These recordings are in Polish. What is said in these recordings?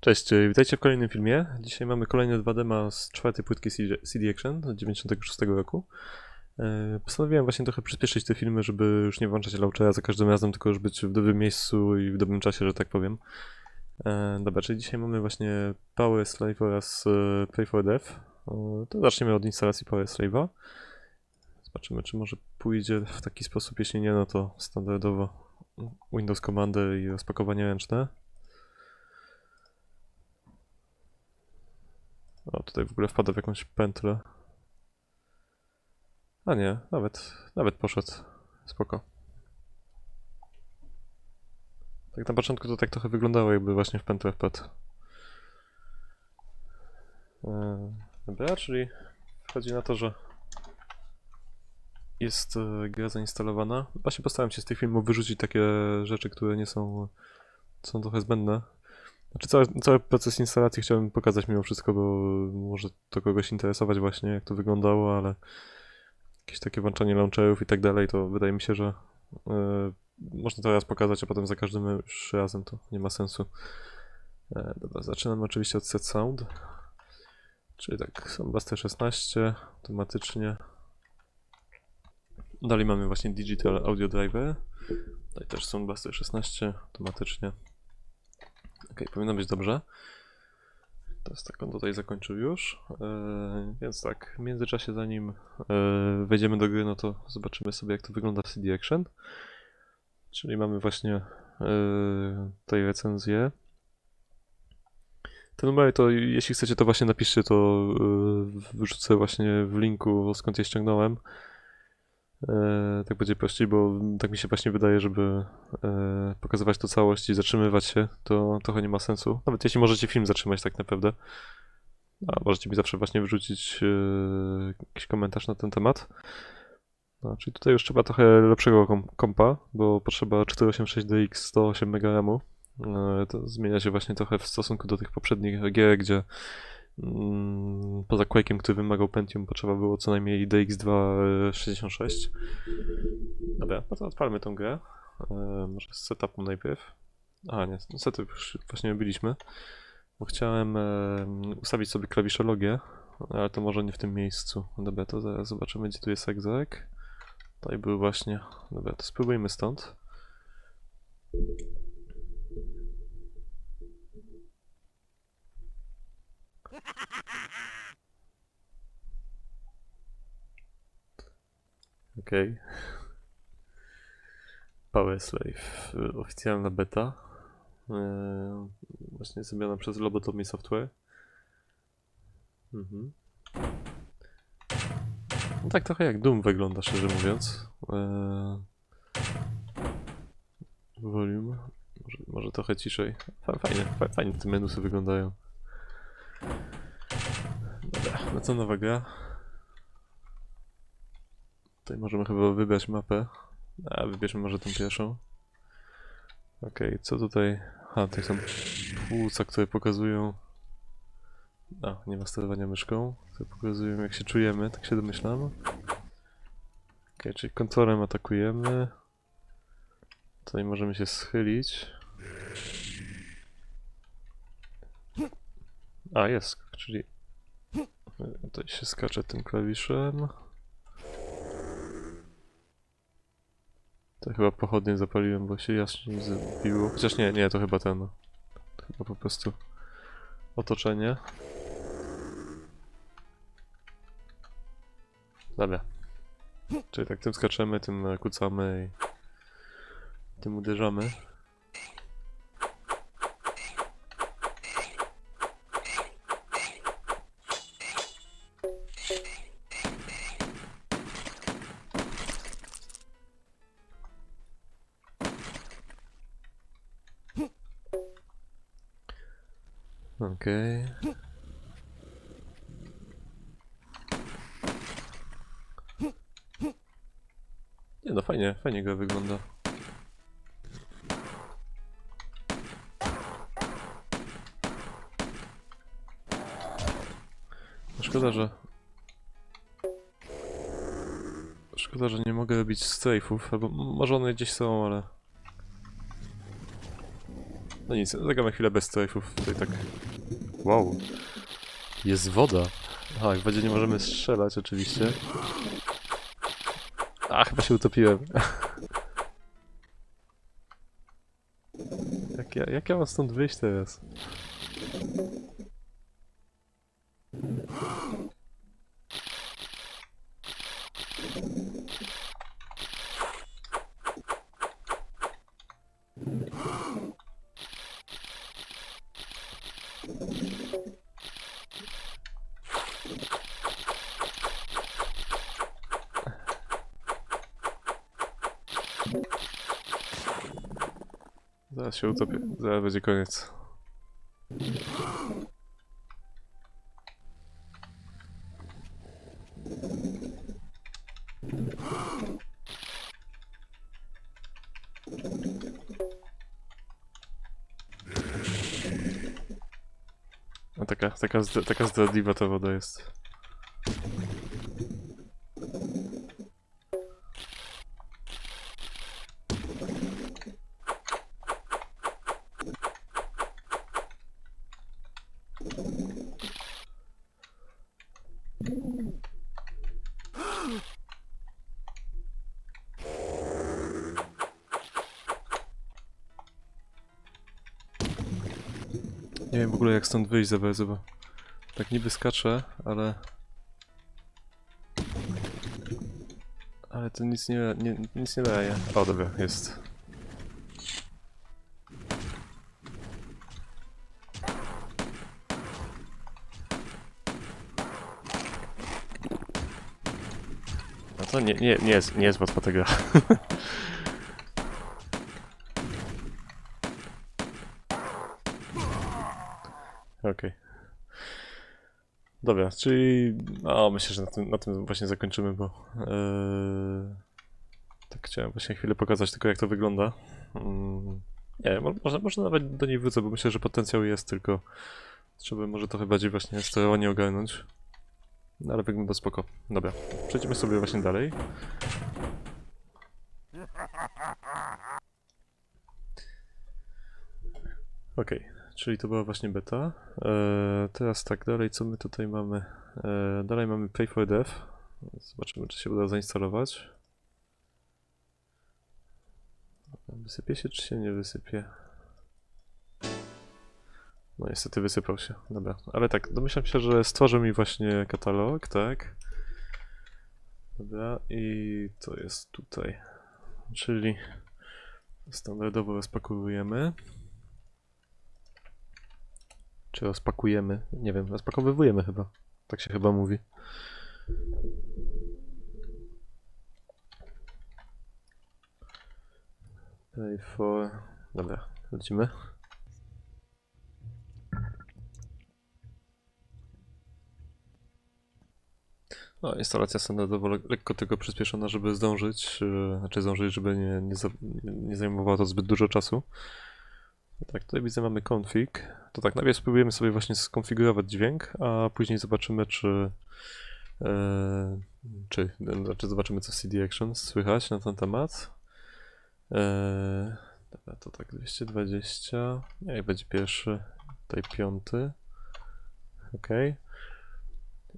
Cześć, e, witajcie w kolejnym filmie. Dzisiaj mamy kolejne dwa dema z czwartej płytki CD Action z 96 roku. E, Postanowiłem właśnie trochę przyspieszyć te filmy, żeby już nie włączać launchera za każdym razem, tylko już być w dobrym miejscu i w dobrym czasie, że tak powiem. E, Dobra, czyli dzisiaj mamy właśnie Power Slave oraz e, Play for. E, To zaczniemy od instalacji Power Slave'a. Zobaczymy, czy może pójdzie w taki sposób, jeśli nie, no to standardowo Windows komandy i rozpakowanie ręczne. O, tutaj w ogóle wpada w jakąś pętlę. A nie, nawet, nawet poszedł. Spoko. Tak na początku to tak trochę wyglądało, jakby właśnie w pętlę wpadł. Eee, dobra, czyli chodzi na to, że jest e, gra zainstalowana. Właśnie postaram się z tych filmów wyrzucić takie rzeczy, które nie są, są trochę zbędne. Znaczy cały, cały proces instalacji chciałem pokazać mimo wszystko, bo może to kogoś interesować właśnie, jak to wyglądało, ale jakieś takie włączanie launcherów i tak dalej, to wydaje mi się, że e, można to raz pokazać, a potem za każdym już razem to nie ma sensu. E, dobra, zaczynam oczywiście od set sound. Czyli tak, Soundbuster 16, automatycznie. Dalej mamy właśnie Digital Audio Driver. Tutaj też Soundbuster 16, automatycznie. Ok, powinno być dobrze. Teraz tak on tutaj zakończył już. E, więc tak, w międzyczasie zanim e, wejdziemy do gry, no to zobaczymy sobie jak to wygląda w CD Action. Czyli mamy właśnie e, tutaj recenzję. Te numery to jeśli chcecie to właśnie napiszcie, to e, wrzucę właśnie w linku skąd je ściągnąłem. E, tak będzie prościej, bo tak mi się właśnie wydaje, żeby e, pokazywać to całość i zatrzymywać się, to trochę nie ma sensu. Nawet jeśli możecie film zatrzymać tak naprawdę. A możecie mi zawsze właśnie wrzucić e, jakiś komentarz na ten temat. No, czyli tutaj już trzeba trochę lepszego kom kompa, bo potrzeba 486DX 108 MB RAMu. E, to zmienia się właśnie trochę w stosunku do tych poprzednich gier, gdzie Poza Quake'em, który wymagał Pentium, potrzeba było co najmniej DX266. Dobra, no to odpalmy tą grę. E, może z setupu najpierw. A nie, setup już właśnie byliśmy. Bo chciałem e, ustawić sobie klawiszologię, ale to może nie w tym miejscu. Dobra, to zaraz zobaczymy, gdzie tu jest egzek. Tutaj był właśnie. Dobra, to spróbujmy stąd. Okej. Power Slave. y, Oficjalna beta. Yy, właśnie zrobiona przez Lobotomie Software. Mhm. No tak trochę jak Doom wygląda, szczerze mówiąc. Yy... Volume. Może, może trochę ciszej. Fa- Fajnie, fa- fajnie te menusy wyglądają. Dobra, no co nowa gra? Tutaj możemy chyba wybrać mapę. A, wybierzmy może tą pierwszą. Okej, co tutaj? A, tutaj są płuca, które pokazują... A, nie ma sterowania myszką. Które pokazują jak się czujemy, tak się domyślam. Okej, czyli kontrolem atakujemy. Tutaj możemy się schylić. A, jest, czyli... Tutaj się skacze tym klawiszem. To chyba pochodnie zapaliłem, bo się jaśnie zabiło. Chociaż nie, nie, to chyba ten. To chyba po prostu otoczenie. Dobra. Czyli tak tym skaczemy, tym kucamy i tym uderzamy. Okej. Nie no, fajnie, fajnie go wygląda. No Szkoda, że... Szkoda, że nie mogę robić strajfów, albo może one gdzieś są, ale... No nic, zagramy chwilę bez strajfów. Tutaj tak... Wow. Jest woda. Aha, w wodzie nie możemy strzelać oczywiście. A, chyba się utopiłem. jak, ja, jak ja mam stąd wyjść teraz? Zaraz się utopię. Zaraz będzie koniec. Taka, taka, taka zdradliwa ta woda jest. Nie wiem w ogóle jak stąd wyjść za bardzo, bo tak niby skaczę, ale... Ale to nic nie, nie, nic nie daje. O, dobra, jest. No to nie, nie, nie, jest, nie jest łatwa ta gra. Okej. Dobra, czyli. O, myślę, że na tym, na tym właśnie zakończymy, bo. Yy, tak chciałem właśnie chwilę pokazać tylko, jak to wygląda. Mm, nie może, może nawet do niej wrócę, bo myślę, że potencjał jest, tylko trzeba może trochę bardziej właśnie sterowanie ogarnąć. No ale wygląda spoko. Dobra, przejdziemy sobie właśnie dalej. Okej, czyli to była właśnie beta. Eee, teraz tak, dalej co my tutaj mamy? Eee, dalej mamy Pay for Dev. Zobaczymy, czy się uda zainstalować. Wysypie się, czy się nie wysypie? No niestety wysypał się, dobra. Ale tak, domyślam się, że stworzy mi właśnie katalog, tak? Dobra, i to jest tutaj. Czyli standardowo rozpakowujemy. Czy rozpakujemy? Nie wiem, rozpakowywujemy chyba. Tak się chyba mówi. Pay for... Dobra, lecimy. No, instalacja standardowo le lekko tylko przyspieszona, żeby zdążyć, yy, znaczy zdążyć, żeby nie, nie, nie to zbyt dużo czasu. Tak, tutaj widzę mamy config. To tak, najpierw spróbujemy sobie właśnie skonfigurować dźwięk, a później zobaczymy, czy. E, czy, znaczy zobaczymy, co w CD Actions słychać na ten temat. E, dobra, to tak, 220. Nie, będzie pierwszy, tutaj piąty. Ok.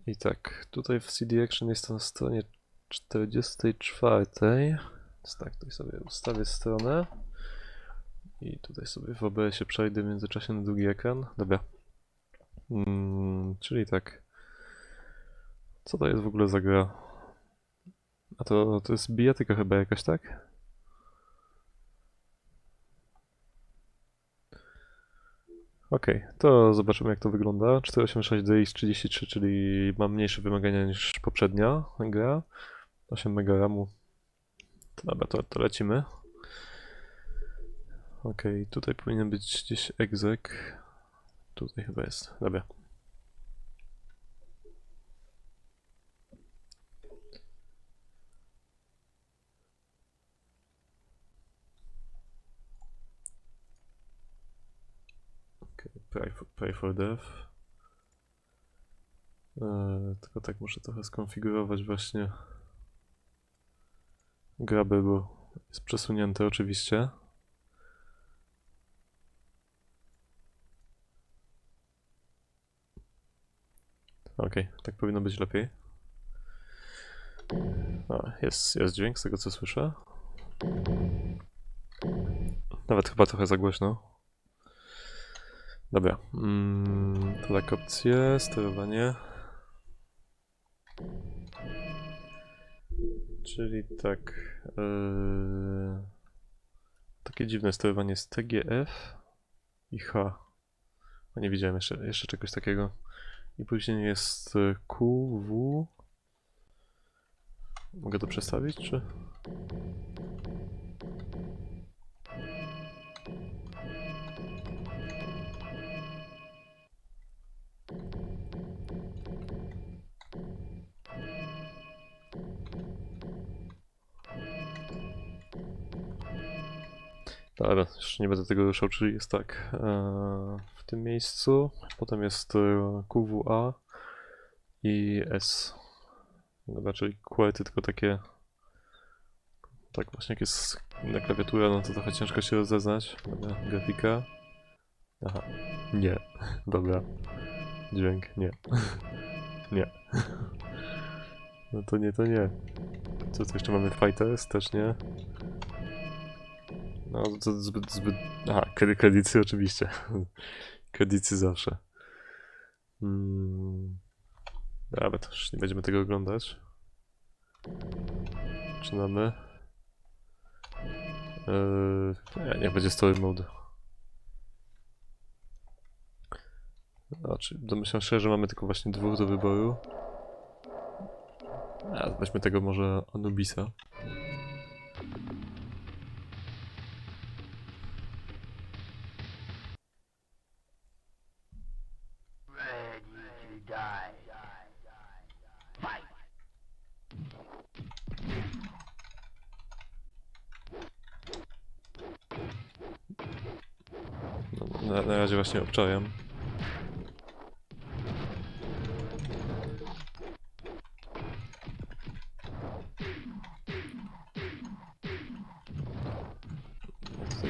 I tak, tutaj w CD Action jest na stronie 44. Więc tak, tutaj sobie ustawię stronę. I tutaj sobie w OBS-ie przejdę w międzyczasie na drugi ekran. Dobra. Mm, czyli tak. Co to jest w ogóle za gra? A to, to jest bijatyka chyba jakaś, tak? Okej, to zobaczymy jak to wygląda. 486DX33, czyli mam mniejsze wymagania niż poprzednia gra. 8 MB RAMu. Dobra, to, to lecimy. Okej, tutaj powinien być gdzieś exec. Tutaj chyba jest. Dobra. Okej, pray for, pray for dev. Eee, tylko tak muszę trochę skonfigurować właśnie grabę, bo jest przesunięte oczywiście. Okej, tak powinno być lepiej. O, jest, jest dźwięk z tego co słyszę. Nawet chyba trochę za głośno. Dobra. Mm, to tak opcje, sterowanie. Czyli tak. Yy, takie dziwne sterowanie z TGF i H. A nie widziałem jeszcze, jeszcze czegoś takiego. I później jest y, QW. Mogę to przestawić, czy? Dobra, już nie będę tego ruszał, czyli jest tak. e, w tym miejscu, potem jest e, QWA i S. Dobra, czyli QWERTY tylko takie. Tak, właśnie jak jest na klawiatura, no to trochę ciężko się rozeznać. Dobra, grafika. Aha, nie. Dobra. Dźwięk, nie. nie. No to nie, to nie. Co tu jeszcze mamy? Fighters, też nie. No, to zbyt, zbyt... Aha, kredy- kredycy oczywiście. kredycy zawsze. Mm. Dobra, to już nie będziemy tego oglądać. Zaczynamy. Nie, niech będzie story mode. Znaczy, domyślam się, że mamy tylko właśnie dwóch do wyboru. A, weźmy tego może Anubisa. Na, na razie właśnie obczajem.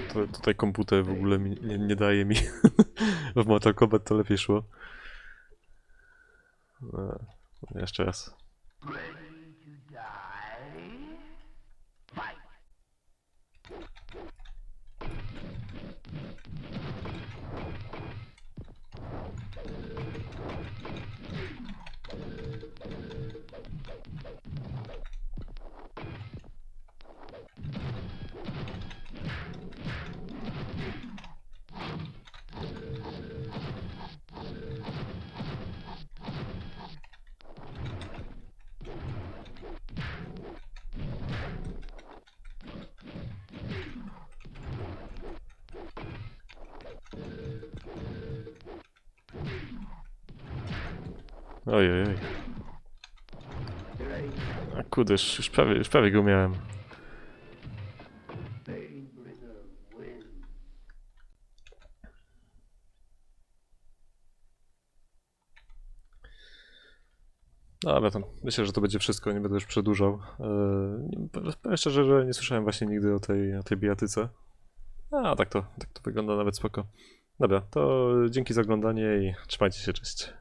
Tutaj, tutaj komputer w ogóle mi, nie, nie daje mi. w Mortal Kombat to lepiej szło. E, jeszcze raz. Ojej, oj. A kurde, już, już, prawie, już prawie go miałem. No, ale to myślę, że to będzie wszystko, nie będę już przedłużał. Nie- powiem szczerze, że nie słyszałem właśnie nigdy o tej, o tej bijatyce. A, tak to, tak to wygląda nawet spoko. Dobra, to dzięki za oglądanie i trzymajcie się, cześć.